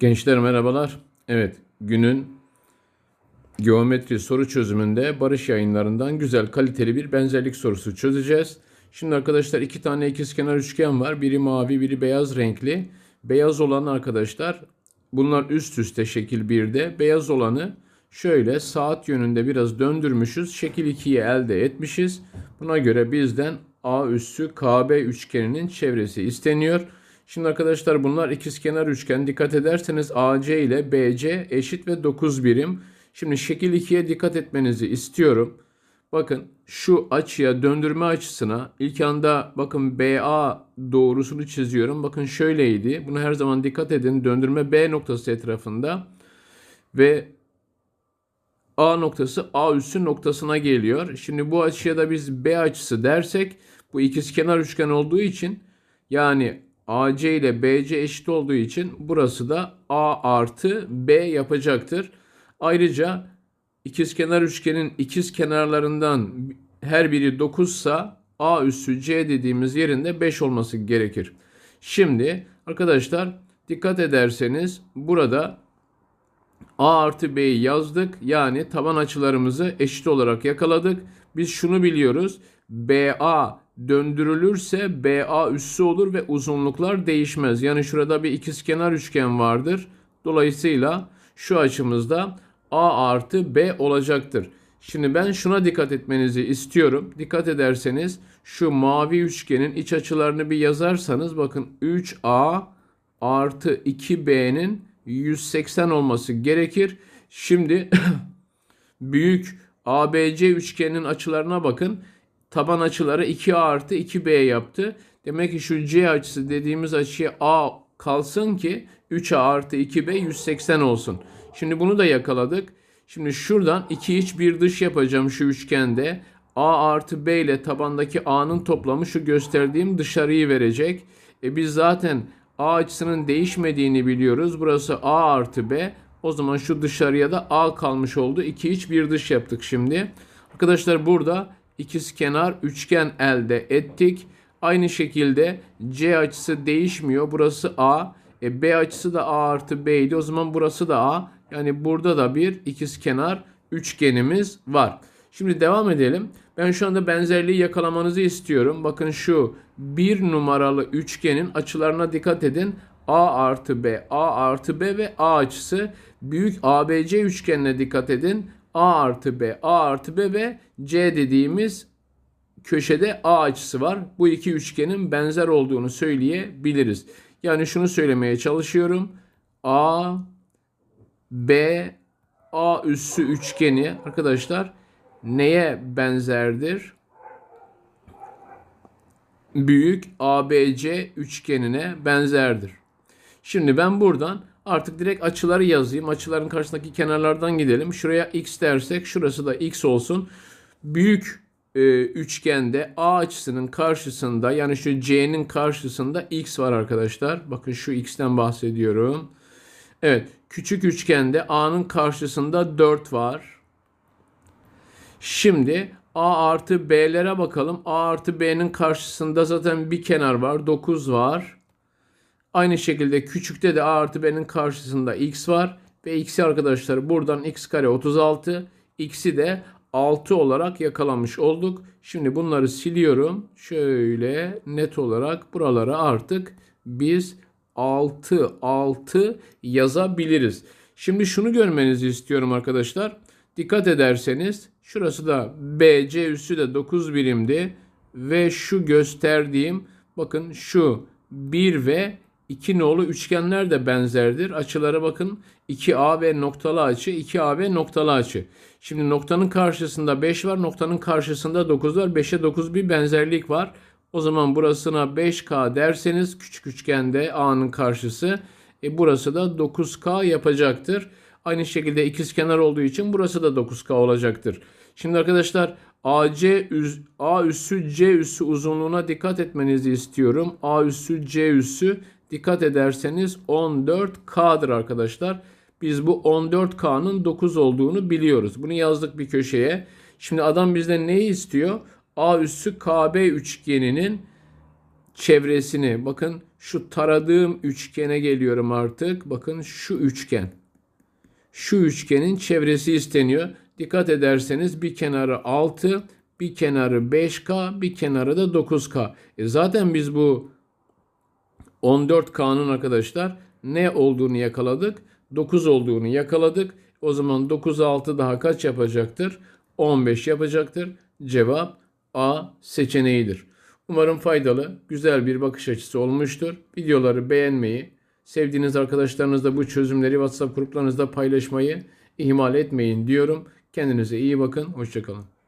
Gençler merhabalar. Evet, günün geometri soru çözümünde Barış yayınlarından güzel kaliteli bir benzerlik sorusu çözeceğiz. Şimdi arkadaşlar iki tane ikizkenar üçgen var. Biri mavi, biri beyaz renkli. Beyaz olan arkadaşlar bunlar üst üste şekil 1'de. Beyaz olanı şöyle saat yönünde biraz döndürmüşüz. Şekil 2'yi elde etmişiz. Buna göre bizden A üssü KB üçgeninin çevresi isteniyor. Şimdi arkadaşlar bunlar ikizkenar üçgen. Dikkat ederseniz AC ile BC eşit ve 9 birim. Şimdi şekil 2'ye dikkat etmenizi istiyorum. Bakın şu açıya döndürme açısına ilk anda bakın BA doğrusunu çiziyorum. Bakın şöyleydi. Bunu her zaman dikkat edin. Döndürme B noktası etrafında ve A noktası A üssü noktasına geliyor. Şimdi bu açıya da biz B açısı dersek bu ikizkenar üçgen olduğu için yani AC ile BC eşit olduğu için burası da A artı B yapacaktır. Ayrıca ikizkenar üçgenin ikiz kenarlarından her biri 9 sa A üssü C dediğimiz yerinde 5 olması gerekir. Şimdi arkadaşlar dikkat ederseniz burada A artı B'yi yazdık. Yani taban açılarımızı eşit olarak yakaladık. Biz şunu biliyoruz. BA döndürülürse BA üssü olur ve uzunluklar değişmez. Yani şurada bir ikizkenar üçgen vardır. Dolayısıyla şu açımızda A artı B olacaktır. Şimdi ben şuna dikkat etmenizi istiyorum. Dikkat ederseniz şu mavi üçgenin iç açılarını bir yazarsanız bakın 3A artı 2B'nin 180 olması gerekir. Şimdi büyük ABC üçgenin açılarına bakın. Taban açıları 2A artı 2B yaptı. Demek ki şu C açısı dediğimiz açıya A kalsın ki 3A artı 2B 180 olsun. Şimdi bunu da yakaladık. Şimdi şuradan iki iç bir dış yapacağım şu üçgende. A artı B ile tabandaki A'nın toplamı şu gösterdiğim dışarıyı verecek. E biz zaten A açısının değişmediğini biliyoruz. Burası A artı B. O zaman şu dışarıya da A kalmış oldu. İki iç bir dış yaptık şimdi. Arkadaşlar burada ikiz kenar üçgen elde ettik. Aynı şekilde C açısı değişmiyor. Burası A. E, B açısı da A artı B idi. O zaman burası da A. Yani burada da bir ikiz kenar üçgenimiz var. Şimdi devam edelim. Ben şu anda benzerliği yakalamanızı istiyorum. Bakın şu bir numaralı üçgenin açılarına dikkat edin. A artı B, A artı B ve A açısı. Büyük ABC üçgenine dikkat edin. A artı B, A artı B ve C dediğimiz köşede A açısı var. Bu iki üçgenin benzer olduğunu söyleyebiliriz. Yani şunu söylemeye çalışıyorum. A, B, A üssü üçgeni arkadaşlar neye benzerdir? Büyük ABC üçgenine benzerdir. Şimdi ben buradan artık direkt açıları yazayım. Açıların karşısındaki kenarlardan gidelim. Şuraya x dersek şurası da x olsun. Büyük e, üçgende A açısının karşısında yani şu C'nin karşısında x var arkadaşlar. Bakın şu x'ten bahsediyorum. Evet küçük üçgende A'nın karşısında 4 var. Şimdi A artı B'lere bakalım. A artı B'nin karşısında zaten bir kenar var. 9 var. Aynı şekilde küçükte de A artı B'nin karşısında X var. Ve X'i arkadaşlar buradan X kare 36. X'i de 6 olarak yakalamış olduk. Şimdi bunları siliyorum. Şöyle net olarak buralara artık biz 6 6 yazabiliriz. Şimdi şunu görmenizi istiyorum arkadaşlar. Dikkat ederseniz şurası da BC üssü de 9 birimdi ve şu gösterdiğim bakın şu 1 ve 2 nolu üçgenler de benzerdir. Açılara bakın 2A ve noktalı açı 2A ve noktalı açı. Şimdi noktanın karşısında 5 var noktanın karşısında 9 var 5'e 9 bir benzerlik var. O zaman burasına 5K derseniz küçük üçgende A'nın karşısı e burası da 9K yapacaktır. Aynı şekilde ikizkenar olduğu için burası da 9K olacaktır. Şimdi arkadaşlar AC A üssü C üssü uzunluğuna dikkat etmenizi istiyorum. A üssü C üssü dikkat ederseniz 14K'dır arkadaşlar. Biz bu 14K'nın 9 olduğunu biliyoruz. Bunu yazdık bir köşeye. Şimdi adam bizden neyi istiyor? A üssü KB üçgeninin çevresini bakın Şu taradığım üçgene geliyorum artık. Bakın şu üçgen. Şu üçgenin çevresi isteniyor. Dikkat ederseniz bir kenarı 6, bir kenarı 5K, bir kenarı da 9K. E zaten biz bu 14K'nın arkadaşlar ne olduğunu yakaladık? 9 olduğunu yakaladık. O zaman 9 6 daha kaç yapacaktır? 15 yapacaktır. Cevap A seçeneğidir. Umarım faydalı, güzel bir bakış açısı olmuştur. Videoları beğenmeyi, sevdiğiniz arkadaşlarınızla bu çözümleri WhatsApp gruplarınızda paylaşmayı ihmal etmeyin diyorum. Kendinize iyi bakın, hoşçakalın.